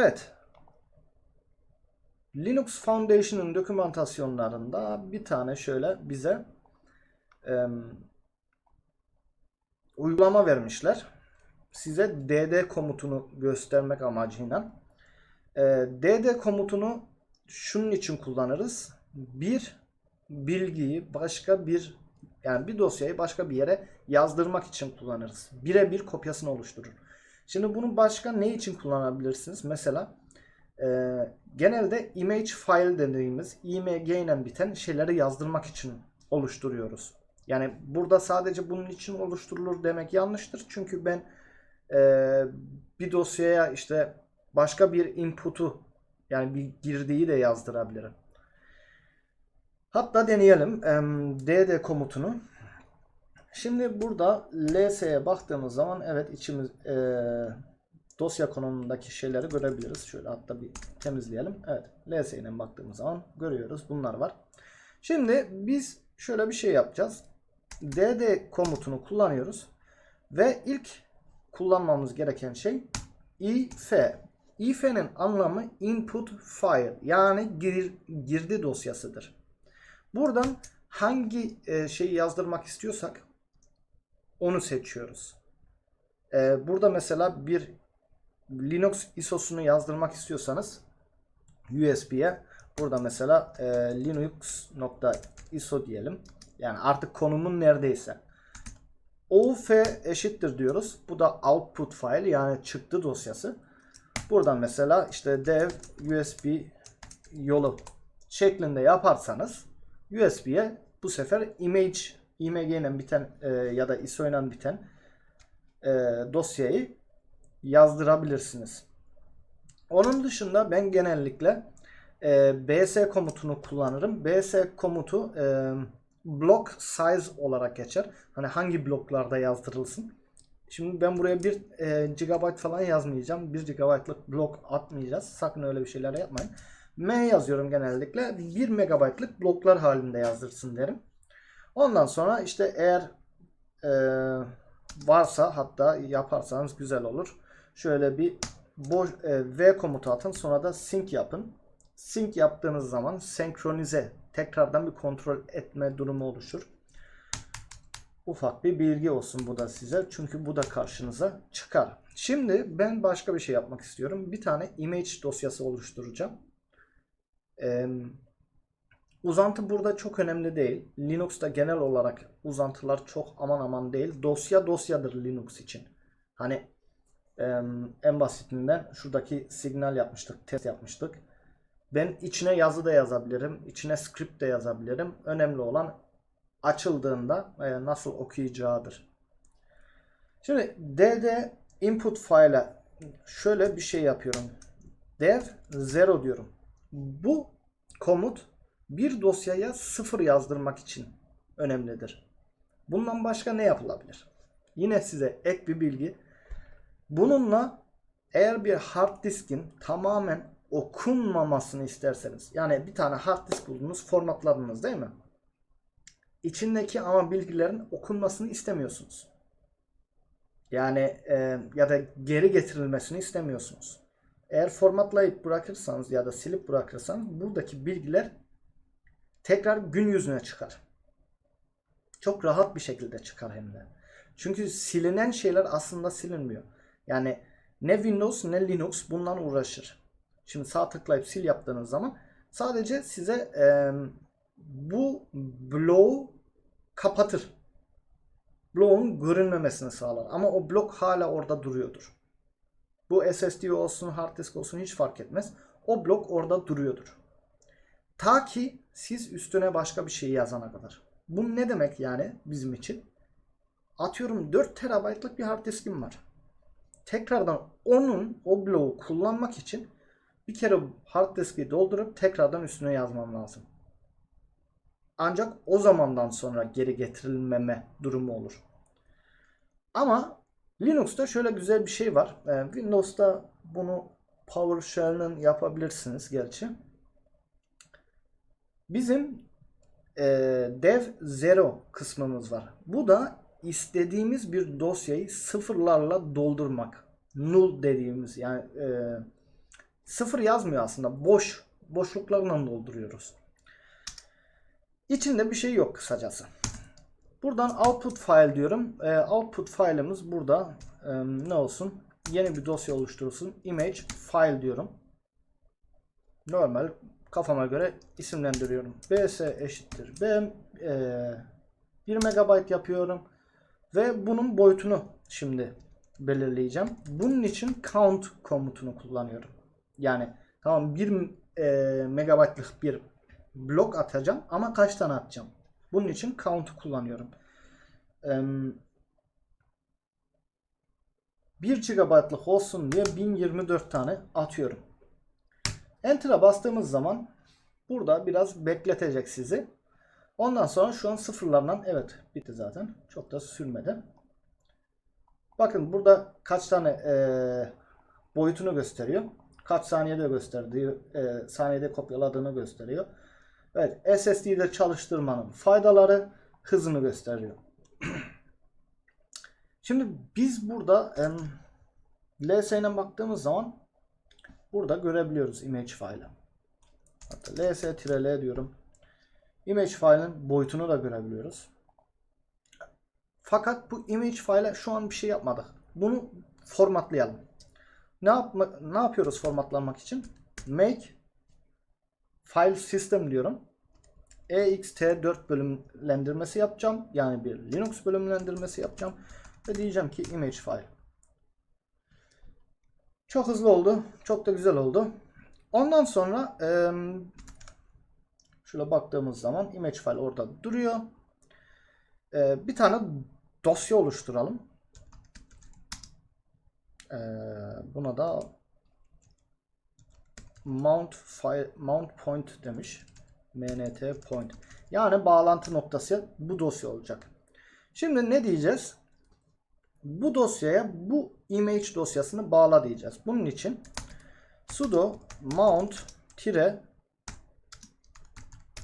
Evet. Linux Foundation'ın dokümantasyonlarında bir tane şöyle bize em, uygulama vermişler. Size dd komutunu göstermek amacıyla. E, dd komutunu şunun için kullanırız. Bir bilgiyi başka bir yani bir dosyayı başka bir yere yazdırmak için kullanırız. Birebir kopyasını oluşturur. Şimdi bunu başka ne için kullanabilirsiniz? Mesela e, genelde image file dediğimiz img ile biten şeyleri yazdırmak için oluşturuyoruz. Yani burada sadece bunun için oluşturulur demek yanlıştır. Çünkü ben e, bir dosyaya işte başka bir input'u yani bir girdiği de yazdırabilirim. Hatta deneyelim dd komutunu. Şimdi burada ls'ye baktığımız zaman evet içimiz e, dosya konumundaki şeyleri görebiliriz. Şöyle hatta bir temizleyelim. Evet ls baktığımız zaman görüyoruz. Bunlar var. Şimdi biz şöyle bir şey yapacağız. Dd komutunu kullanıyoruz. Ve ilk kullanmamız gereken şey if. if'nin anlamı input file yani gir, girdi dosyasıdır. Buradan hangi e, şeyi yazdırmak istiyorsak onu seçiyoruz. Ee, burada mesela bir Linux ISO'sunu yazdırmak istiyorsanız USB'ye burada mesela e, linux.iso diyelim. Yani artık konumun neredeyse. OF eşittir diyoruz. Bu da output file yani çıktı dosyası. Buradan mesela işte dev USB yolu şeklinde yaparsanız USB'ye bu sefer image img ile biten e, ya da ISO ile biten e, dosyayı yazdırabilirsiniz. Onun dışında ben genellikle e, bs komutunu kullanırım. bs komutu e, block size olarak geçer. Hani hangi bloklarda yazdırılsın. Şimdi ben buraya 1 e, GB falan yazmayacağım. 1 GB'lık blok atmayacağız. Sakın öyle bir şeyler yapmayın. M yazıyorum genellikle. 1 MB'lık bloklar halinde yazdırsın derim. Ondan sonra işte eğer e, varsa hatta yaparsanız güzel olur. Şöyle bir boş, e, V komutu atın sonra da sync yapın. Sync yaptığınız zaman senkronize tekrardan bir kontrol etme durumu oluşur. Ufak bir bilgi olsun bu da size. Çünkü bu da karşınıza çıkar. Şimdi ben başka bir şey yapmak istiyorum. Bir tane image dosyası oluşturacağım. Eee Uzantı burada çok önemli değil. Linux'ta genel olarak uzantılar çok aman aman değil. Dosya dosyadır Linux için. Hani en basitinden şuradaki signal yapmıştık, test yapmıştık. Ben içine yazı da yazabilirim, içine script de yazabilirim. Önemli olan açıldığında e, nasıl okuyacağıdır. Şimdi dd input file'e şöyle bir şey yapıyorum. dev 0 diyorum. Bu komut bir dosyaya sıfır yazdırmak için önemlidir. Bundan başka ne yapılabilir? Yine size ek bir bilgi. Bununla eğer bir hard diskin tamamen okunmamasını isterseniz yani bir tane hard disk buldunuz formatladınız değil mi? İçindeki ama bilgilerin okunmasını istemiyorsunuz. Yani e, ya da geri getirilmesini istemiyorsunuz. Eğer formatlayıp bırakırsanız ya da silip bırakırsanız buradaki bilgiler tekrar gün yüzüne çıkar. Çok rahat bir şekilde çıkar hem de. Çünkü silinen şeyler aslında silinmiyor. Yani ne Windows ne Linux bundan uğraşır. Şimdi sağ tıklayıp sil yaptığınız zaman sadece size e, bu bloğu kapatır. Bloğun görünmemesini sağlar. Ama o blok hala orada duruyordur. Bu SSD olsun, hard disk olsun hiç fark etmez. O blok orada duruyordur. Ta ki siz üstüne başka bir şey yazana kadar. Bu ne demek yani bizim için? Atıyorum 4 terabaytlık bir hard diskim var. Tekrardan onun o bloğu kullanmak için bir kere hard diski doldurup tekrardan üstüne yazmam lazım. ancak o zamandan sonra geri getirilmeme durumu olur. Ama Linux'ta şöyle güzel bir şey var. Ee, Windows'ta bunu PowerShell'ın yapabilirsiniz gerçi. Bizim e, dev zero kısmımız var. Bu da istediğimiz bir dosyayı sıfırlarla doldurmak. Null dediğimiz yani e, sıfır yazmıyor aslında. Boş boşluklarla dolduruyoruz. İçinde bir şey yok kısacası. Buradan output file diyorum. E, output file'ımız burada e, ne olsun? Yeni bir dosya oluşturulsun. Image file diyorum. Normal kafama göre isimlendiriyorum. bs eşittir b e, 1 MB yapıyorum ve bunun boyutunu şimdi belirleyeceğim. Bunun için count komutunu kullanıyorum. Yani tamam 1 e, megabaytlık bir blok atacağım ama kaç tane atacağım? Bunun için count'u kullanıyorum. E, 1 GB'lık olsun diye 1024 tane atıyorum. Enter'a bastığımız zaman burada biraz bekletecek sizi. Ondan sonra şu an sıfırlardan evet bitti zaten. Çok da sürmedi. Bakın burada kaç tane e, boyutunu gösteriyor. Kaç saniyede gösterdiği, e, saniyede kopyaladığını gösteriyor. Evet SSD'de çalıştırmanın faydaları hızını gösteriyor. Şimdi biz burada e, LS'ne baktığımız zaman burada görebiliyoruz image file'ı. Hatta ls-l diyorum. Image file'ın boyutunu da görebiliyoruz. Fakat bu image file'e şu an bir şey yapmadık. Bunu formatlayalım. Ne yapma, ne yapıyoruz formatlamak için? Make file system diyorum. ext4 bölümlendirmesi yapacağım. Yani bir Linux bölümlendirmesi yapacağım. Ve diyeceğim ki image file. Çok hızlı oldu. Çok da güzel oldu. Ondan sonra e, şöyle baktığımız zaman image file orada duruyor. E, bir tane dosya oluşturalım. E, buna da mount file mount point demiş. mnt point. Yani bağlantı noktası bu dosya olacak. Şimdi ne diyeceğiz? Bu dosyaya bu image dosyasını bağla diyeceğiz. Bunun için sudo mount tire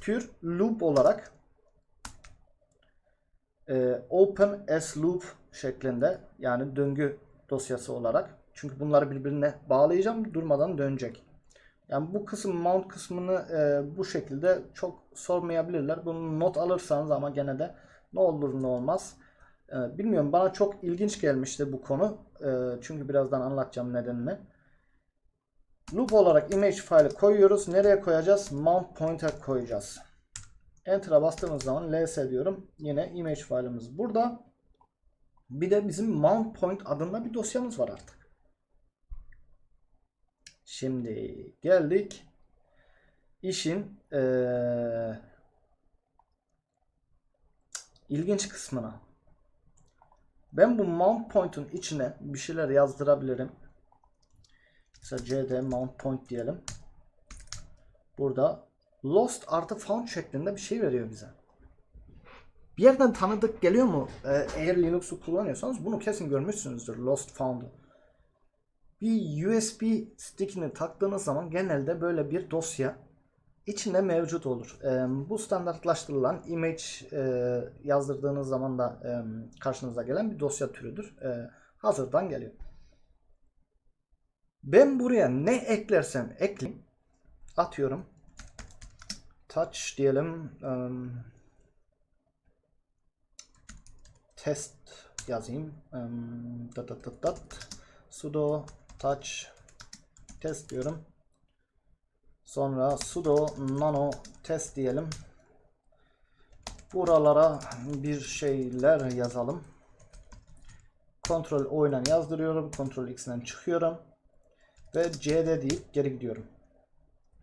tür loop olarak e, open s loop şeklinde yani döngü dosyası olarak çünkü bunları birbirine bağlayacağım durmadan dönecek. Yani bu kısım mount kısmını e, bu şekilde çok sormayabilirler. Bunu not alırsanız ama gene de ne olur ne olmaz. E, bilmiyorum bana çok ilginç gelmişti bu konu. E, çünkü birazdan anlatacağım nedenini. Loop olarak image file'ı koyuyoruz. Nereye koyacağız? Mount pointer koyacağız. Enter'a bastığımız zaman ls diyorum. Yine image file'ımız burada. Bir de bizim mount point adında bir dosyamız var artık. Şimdi geldik işin ee, ilginç kısmına. Ben bu mount point'un içine bir şeyler yazdırabilirim. Mesela cd mount point diyelim. Burada lost artı found şeklinde bir şey veriyor bize. Bir yerden tanıdık geliyor mu? Ee, eğer Linux'u kullanıyorsanız bunu kesin görmüşsünüzdür. Lost found'u. Bir USB stickini taktığınız zaman genelde böyle bir dosya içinde mevcut olur. Ee, bu standartlaştırılan image e, yazdırdığınız zaman da e, karşınıza gelen bir dosya türüdür. E, hazırdan geliyor. Ben buraya ne eklersem ekleyeyim atıyorum touch diyelim um, test yazayım. Um, dat, dat, dat, dat. sudo touch test diyorum. Sonra sudo nano test diyelim. Buralara bir şeyler yazalım. Kontrol oynan yazdırıyorum. Kontrol x'den çıkıyorum. Ve cd deyip geri gidiyorum.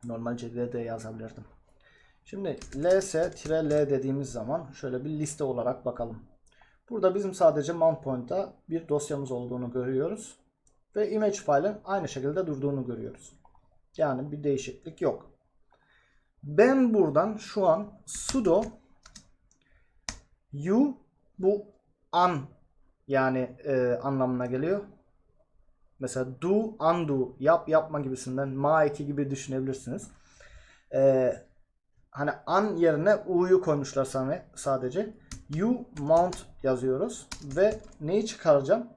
Normal cd yazabilirdim. Şimdi ls-l dediğimiz zaman şöyle bir liste olarak bakalım. Burada bizim sadece mount point'ta bir dosyamız olduğunu görüyoruz. Ve image file'ın aynı şekilde durduğunu görüyoruz. Yani bir değişiklik yok. Ben buradan şu an sudo You bu an yani e, anlamına geliyor. Mesela do, undo, yap, yapma gibisinden ma eki gibi düşünebilirsiniz. E, hani an yerine u'yu koymuşlar sadece. You mount yazıyoruz ve neyi çıkaracağım?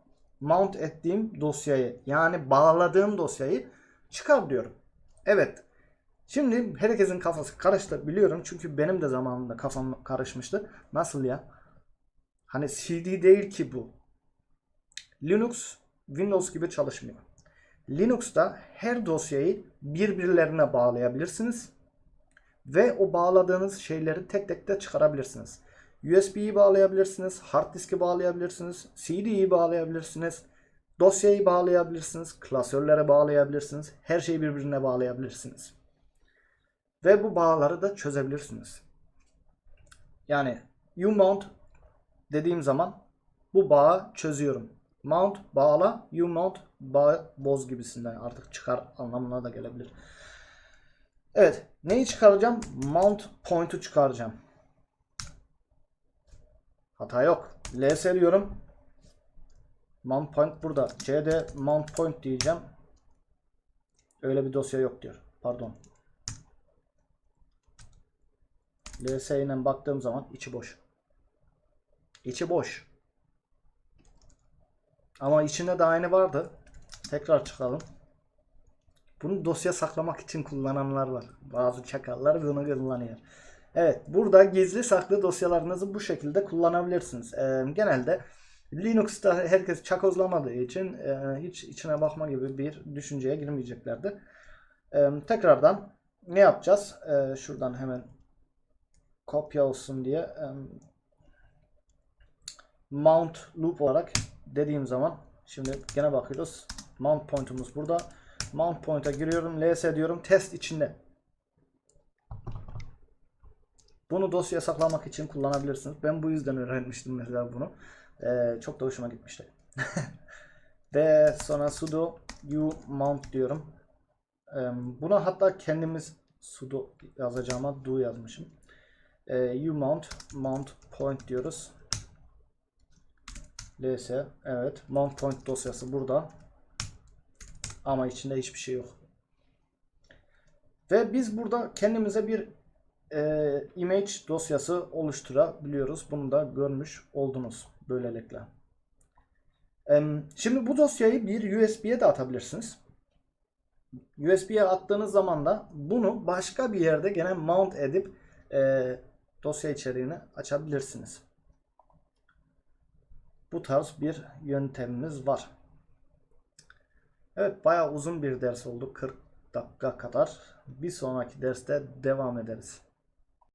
Mount ettiğim dosyayı yani bağladığım dosyayı çıkar diyorum. Evet. Şimdi herkesin kafası karıştı biliyorum çünkü benim de zamanında kafam karışmıştı. Nasıl ya? Hani CD değil ki bu. Linux Windows gibi çalışmıyor. Linux'ta her dosyayı birbirlerine bağlayabilirsiniz ve o bağladığınız şeyleri tek tek de çıkarabilirsiniz. USB'yi bağlayabilirsiniz, hard diski bağlayabilirsiniz, CD'yi bağlayabilirsiniz, dosyayı bağlayabilirsiniz, klasörlere bağlayabilirsiniz, her şeyi birbirine bağlayabilirsiniz. Ve bu bağları da çözebilirsiniz. Yani U-mount dediğim zaman bu bağı çözüyorum. Mount bağla, U-mount bağ boz gibisinden artık çıkar anlamına da gelebilir. Evet, neyi çıkaracağım? Mount point'u çıkaracağım. Hata yok. LS diyorum. Mount point burada. CD mount point diyeceğim. Öyle bir dosya yok diyor. Pardon. LS ile baktığım zaman içi boş. İçi boş. Ama içinde de aynı vardı. Tekrar çıkalım. Bunu dosya saklamak için kullananlar var. Bazı çakallar bunu kullanıyor. Evet, burada gizli saklı dosyalarınızı bu şekilde kullanabilirsiniz. Ee, genelde Linux'ta herkes çakozlamadığı için e, hiç içine bakma gibi bir düşünceye girmeyeceklerdir. Ee, tekrardan ne yapacağız? Ee, şuradan hemen kopya olsun diye e, mount loop olarak dediğim zaman şimdi gene bakıyoruz. Mount point'umuz burada. Mount point'a giriyorum. ls diyorum. Test içinde. Bunu dosya saklamak için kullanabilirsiniz. Ben bu yüzden öğrenmiştim mesela bunu. Ee, çok da hoşuma gitmişti. Ve sonra sudo u mount diyorum. Ee, buna hatta kendimiz sudo yazacağıma do yazmışım. Ee, u mount mount point diyoruz. ls evet mount point dosyası burada. Ama içinde hiçbir şey yok. Ve biz burada kendimize bir e, image dosyası oluşturabiliyoruz. Bunu da görmüş oldunuz böylelikle. E, şimdi bu dosyayı bir USB'ye de atabilirsiniz. USB'ye attığınız zaman da bunu başka bir yerde gene mount edip e, dosya içeriğini açabilirsiniz. Bu tarz bir yöntemimiz var. Evet bayağı uzun bir ders oldu. 40 dakika kadar. Bir sonraki derste devam ederiz.